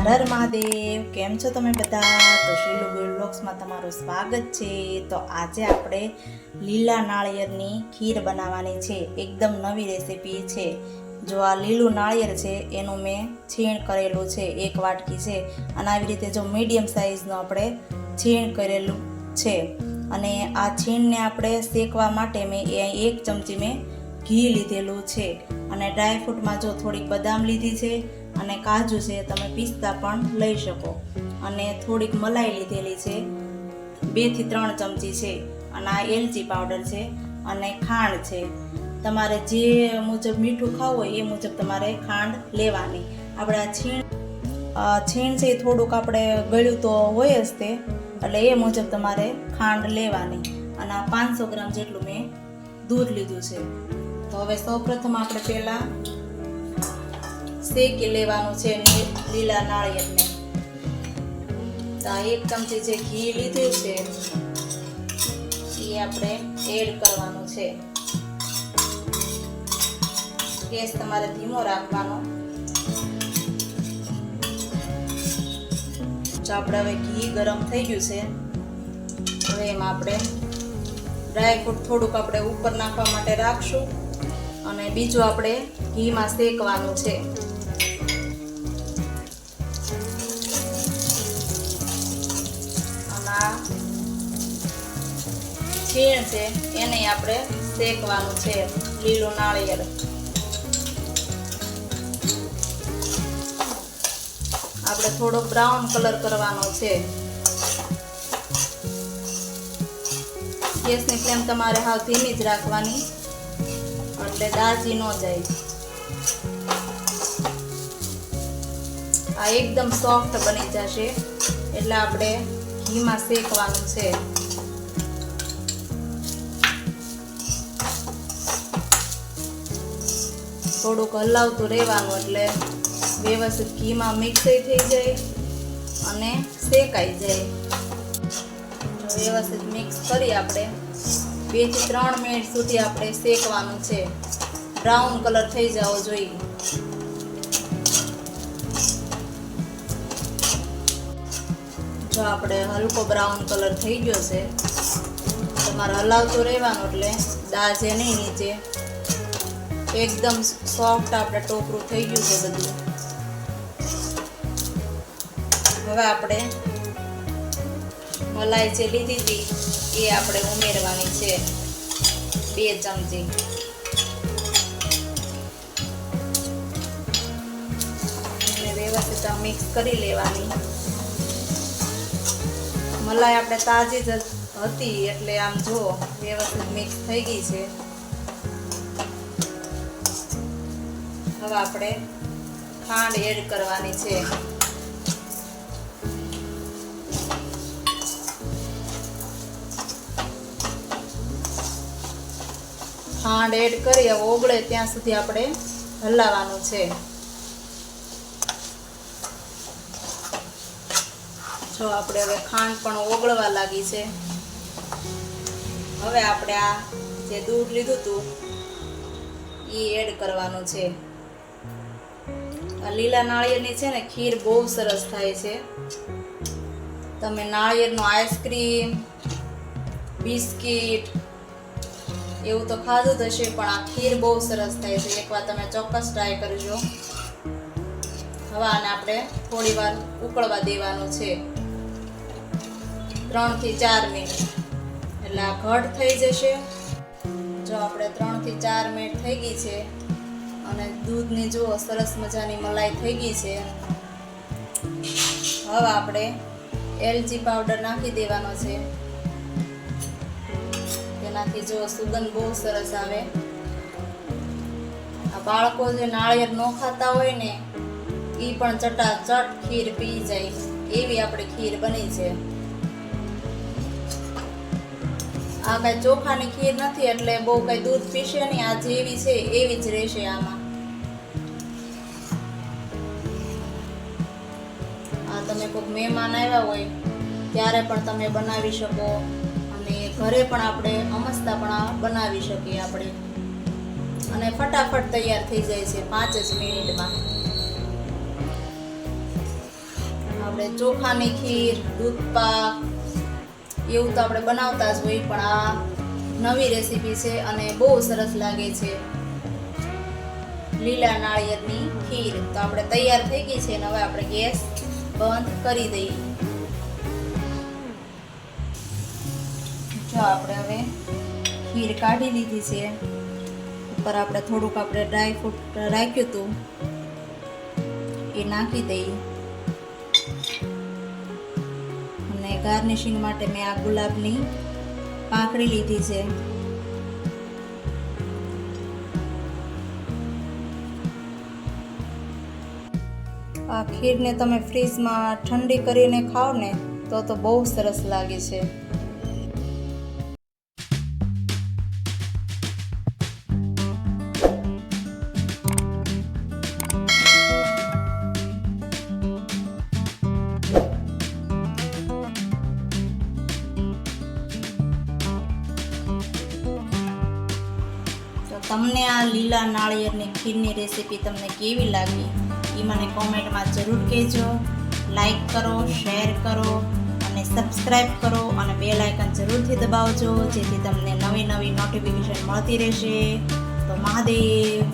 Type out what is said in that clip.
હર મહાદેવ, કેમ છો તમે બધા? તો શીલુ ગોલ્ડ તમારું સ્વાગત છે. તો આજે આપણે લીલા નાળિયેરની ખીર બનાવવાની છે. એકદમ નવી રેસીપી છે. જો આ લીલું નાળિયેર છે, એનું મેં છીણ કરેલું છે, એક વાટકી છે. અને આવી રીતે જો મીડિયમ સાઇઝનું આપણે છીણ કરેલું છે. અને આ છીણને આપણે શેકવા માટે મેં એ એક ચમચી મેં ઘી લીધેલું છે. અને ડ્રાયફ્રૂટમાં જો થોડીક બદામ લીધી છે અને કાજુ છે તમે પિસ્તા પણ લઈ શકો. અને થોડીક મલાઈ લીધેલી છે. બેથી ત્રણ ચમચી છે. અને આ એલચી પાવડર છે અને ખાંડ છે. તમારે જે મુજબ મીઠું ખાવું હોય એ મુજબ તમારે ખાંડ લેવાની. આપણે આ છીણ છીણ છે થોડુંક આપણે ગળ્યું તો હોય જ તે, એટલે એ મુજબ તમારે ખાંડ લેવાની. અને આ પાંચસો ગ્રામ જેટલું મેં દૂધ લીધું છે. તો હવે સૌપ્રથમ આપણે પહેલાં શેકી લેવાનું છે લીલા નાળિયેરને. આ એક ચમચી જે ઘી લીધું છે, એ આપણે એડ કરવાનું છે. ગેસ તમારે ધીમો રાખવાનો. આપણે હવે ઘી ગરમ થઈ ગયું છે, હવે એમાં આપણે ડ્રાયફ્રૂટ થોડુંક આપણે ઉપર નાખવા માટે રાખશું અને બીજું આપણે ઘીમાં શેકવાનું છે. છીણ છે, એને આપણે શેકવાનું છે, લીલું નાળિયેર. આપણે થોડો બ્રાઉન કલર કરવાનો છે. ગેસની ફ્લેમ તમારે હાવ ધીમી જ રાખવાની, એટલે દાજી ન જાય. આ એકદમ સોફ્ટ બની જશે, એટલે આપણે ઘીમાં શેકવાનું છે. થોડુંક હલાવતું રહેવાનું એટલે વ્યવસ્થિત ઘીમાં મિક્સ થઈ જાય અને શેકાઈ જાય. વ્યવસ્થિત મિક્સ કરી આપણે. બેથી ત્રણ મિનિટ સુધી આપણે શેકવાનું છે. બ્રાઉન કલર થઈ જવો જોઈએ. જો આપણે હલકો બ્રાઉન કલર થઈ ગયો છે. તમારે હલાવતું રહેવાનું એટલે દાજે નહીં નીચે. એકદમ સોફ્ટ આપણે ટોપરું થઈ ગયું છે બધું. હવે આપણે મલાઈ જે લીધી હતી, એ આપણે ઉમેરવાની છે બે ચમચી. વ્યવસ્થિત મિક્સ કરી લેવાની. મલાઈ આપણે તાજી જ હતી, એટલે આમ જો વ્યવસ્થિત મિક્સ થઈ ગઈ છે. હવે આપણે ખાંડ એડ કરવાની છે. ખાંડ એડ કરી હવે ઓગળે ત્યાં સુધી આપણે હલાવવાનું છે. જો આપણે હવે ખાંડ પણ ઓગળવા લાગી છે. હવે આપણે આ જે દૂધ લીધું હતું એ એડ કરવાનું છે. આ લીલા નાળિયેરની છે ને ખીર બહુ સરસ થાય છે. તમે નાળિયેરનો આઈસ્ક્રીમ બિસ્કિટ એવું તો ખાધું હશે, પણ આ ખીર બહુ સરસ થાય છે. એકવાર તમે ચોક્કસ ટ્રાય કરજો. હવે આને આપણે થોડી વાર ઉકળવા દેવાનું છે. ત્રણથી ચાર મિનિટ. એટલે આ ઘટ થઈ જશે. જો આપણે ત્રણથી ચાર મિનિટ થઈ ગઈ છે દૂધની જો સરસ મજાની મલાઈ થઈ ગઈ છે. હવે આપણે એલચી પાવડર નાખી દેવાનો છે. તેનાથી જો સુગંધ બહુ સરસ આવે. આ બાળકો જે નાળિયેર ન ખાતા હોય ને એ પણ ચટાચટ ખીર પી જાય. એવી આપણે ખીર બની છે. આ કઈ ચોખાની ખીર નથી, એટલે બહુ કઈ દૂધ પીશે નહીં. આ જેવી છે, એવી જ રહેશે આમાં. મહેમાન આવ્યા હોય, ત્યારે પણ તમે બનાવી શકો અને ઘરે પણ આપણે અમસ્તા પણ બનાવી શકીએ આપણે. અને ફટાફટ તૈયાર થઈ જાય છે પાંચ જ મિનિટમાં. આપણે ચોખાની ખીર, દૂધ પાક, એવું તો આપણે બનાવતા જ હોય, પણ આ નવી રેસીપી છે અને બહુ સરસ લાગે છે. લીલા નાળિયેરની ખીર. તો આપણે તૈયાર થઈ ગઈ છે અને હવે આપણે ગેસ બંધ કરી દઈએ. જો આપણે હવે ખીર કાઢી લીધી છે. ઉપર આપણે થોડુંક આપણે ડ્રાય ફ્રૂટ રાખ્યું હતું. એ નાખી દઈએ. અને ગાર્નિશિંગ માટે મેં આ ગુલાબની પાંખડી લીધી છે. આ ખીરને તમે ફ્રીજમાં ઠંડી કરીને ખાઓ ને તો તો બહુ સરસ લાગે છે. તમને આ લીલા નાળિયેરની ખીરની રેસીપી તમને કેવી લાગી? એ મને કોમેન્ટમાં જરૂર કહેજો. લાઈક કરો શેર કરો અને સબસ્ક્રાઈબ કરો અને બે લાઇકન જરૂરથી દબાવજો જેથી તમને નવી નવી નોટિફિકેશન મળતી રહેશે. તો મહાદેવ!